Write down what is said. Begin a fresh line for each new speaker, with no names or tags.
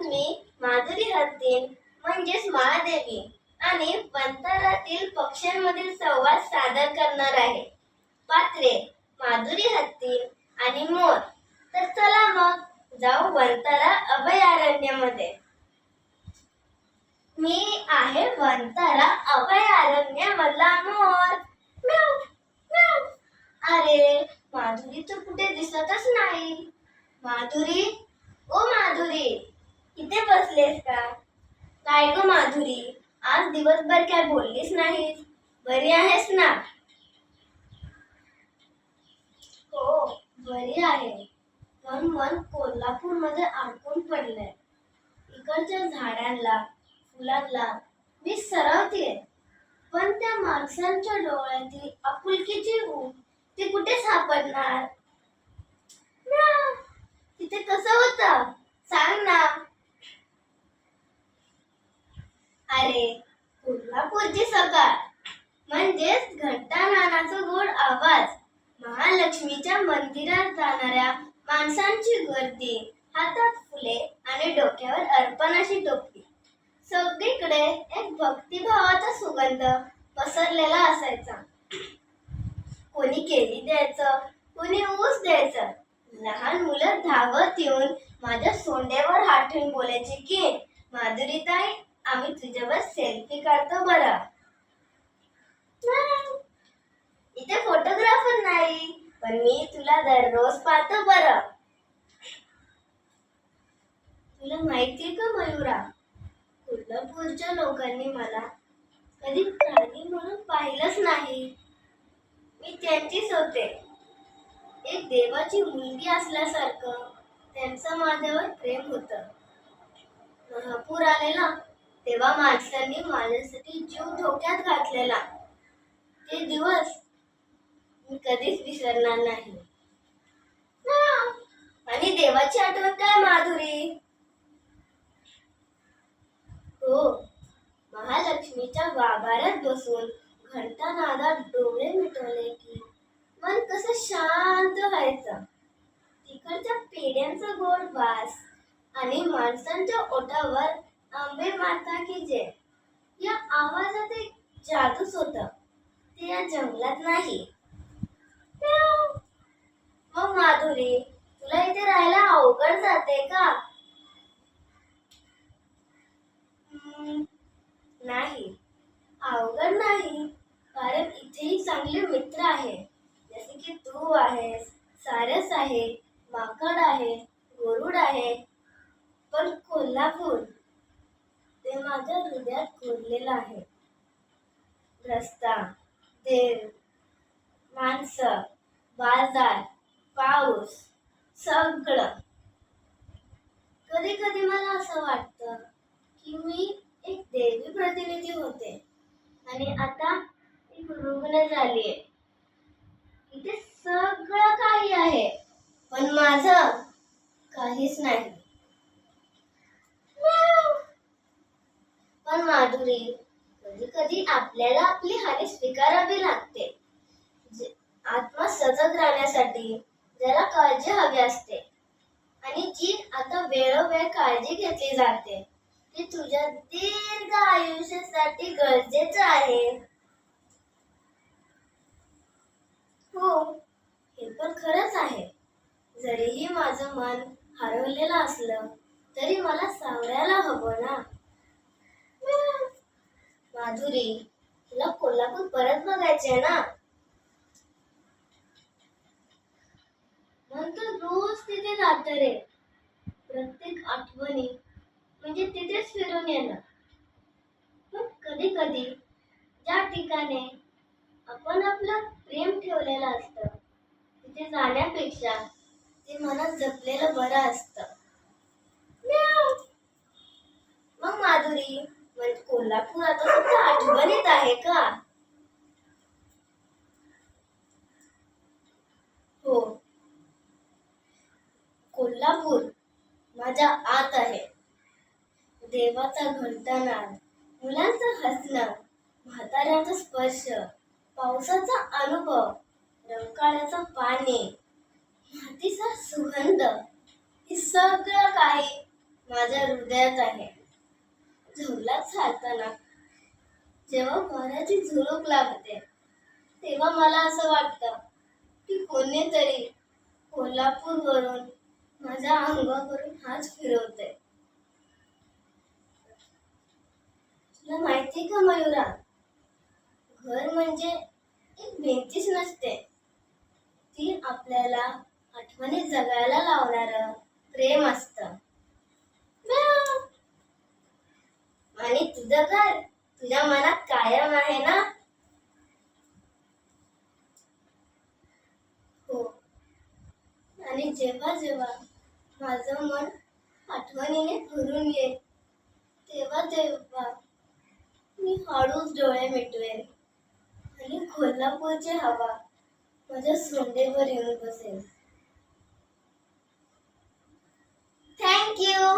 आज मी माधुरी हत्तीन म्हणजेच महादेवी आणि वंतारातील पक्ष्यांमधील संवाद सादर करणार आहे. पात्रे माधुरी हत्ती आणि मोर. तर चला मग जाऊ वंतारा अभयारण्यामध्ये. मी आहे वंतारा अभयारण्यामधला मोर. म्याव, म्याव. अरे माधुरी तर कुठे दिसतच नाही. माधुरी ओ माधुरी. इथे बसलेस का? काय ग माधुरी? आज दिवसभर काय बोललीस नाहीस? बरी आहेस ना? हो बरी आहे. पण मन कोल्हापूरमध्ये अडकून पडलंय. इकडच्या झाडांना फुलांना मी सरवते पण त्या माणसांच्या डोळ्यातील आपुलकीची ऊब ती कुठे सापडणार? तिथे कसं होतं? सांग ना. अरे कोल्हापूरची सकाळ. म्हणजेच घंटा नानाचा गोड आवाज. महालक्ष्मीच्या मंदिरात जाणाऱ्या माणसांची गर्दी. हातात फुले आणि डोक्यावर अर्पणाची टोपली सगळीकडे एक भक्तिभावाचा सुगंध पसरलेला असायचा. कोणी केली द्यायचं कोणी ऊस द्यायचं. लहान मुलं धावत येऊन माझ्या सोंड्यावर हात ठेवून बोलायचे की माधुरीताई आम्ही तुझ्यावर सेल्फी काढतो बरं. इथे फोटोग्राफर नाही पण मी तुला दररोज पाहतो बरं. तुला माहितीये का मयुरा? कोल्हापूरच्या लोकांनी मला कधी प्राणी म्हणून पाहिलंच नाही. मी त्यांचीच होते. एक देवाची मुलगी असल्यासारखं त्यांचं माझ्यावर प्रेम होतं. महापूर आलेला. तेव्हा माणसांनी माझ्यासाठी जीव धोक्यात घातलेला. ते दिवस मी कधीच विसरणार नाही. आणि देवाची आठवण काय माधुरी? हो महालक्ष्मीच्या गाभाऱ्यात बसून घंटा नादात डोळे मिटवले की मन कसं शांत व्हायचं. तिकडच्या पेड्यांचा गोड वास आणि माणसांच्या ओठावर आंबे माता की जय. या आवाजात एक जादूच होत ते या जंगलात नाही. मग माधुरी तुला इथे राहायला अवघड जाते का? हम्म, नाही. अवघड नाही. कारण इथेही चांगले मित्र आहे. जसे की तू आहेस सारस आहे माकड आहे गोरुड आहे. पण कोल्हापूर. ते माझ्या हृदयात कोरलेलं आहे. रस्ता देव माणसं बाजार पाऊस सगळं. कधी कधी मला असं वाटतं की मी एक देवी प्रतिनिधी होते. आणि आता एक रुग्ण झालीये. इथे सगळं काही आहे पण माझं काहीच नाही. माधुरी कधी कधी आपल्याला आपली हानी स्वीकारावी लागते. आत्मा सजग राहण्यासाठी जरा काळजी हवी असते. आणि जी आता वेळोवेळ काळजी घेतली जाते ती तुझ्या दीर्घ आयुष्यासाठी गरजेचं आहे. हो हे पण खरंच आहे. जरीही माझं मन हरवलेलं असलं तरी मला सावरायला हवं ना? माधुरी तुला कोल्हापूर परत बघायचे ना? नंतर रोज तिथे जात रे. प्रत्येक आठवणी म्हणजे तिथेच फिरून येणार पण कधी कधी ज्या ठिकाणी आपण आपलं प्रेम ठेवलेलं असतं तिथे जाण्यापेक्षा ते मनात जपलेलं बरं असतं. मग माधुरी कोल्हापूर आता फक्त आहे का? हो. कोल्हापूर माझ्या आत आहे. देवाचा घंटानाद मुलांचं हसणं म्हाताऱ्यांचा स्पर्श पावसाचा अनुभव रंकाळ्याचं पाणी मातीचा सुगंध हे सगळं काही माझ्या हृदयात आहे. झुलात चालताना. जेव्हा वाऱ्याची झुळूक लागते तेव्हा मला असं वाटतं की कोणीतरी कोल्हापूरवरून माझ्या अंगावरून हात फिरवते तुला माहिती का मयुरा? घर म्हणजे एक भिंतीच नसते. ती आपल्याला आठवणी जगायला लावणार प्रेम असतं. आणि तुझं घर तुझ्या मनात कायम आहे ना? हो. आणि जेव्हा जेव्हा माझं मन आठवणीने भरून ये तेव्हा तेव्हा मी हळूच डोळे मिटवेल आणि कोल्हापूरची हवा माझ्या सोंडेवर येऊन बसेल. थँक्यू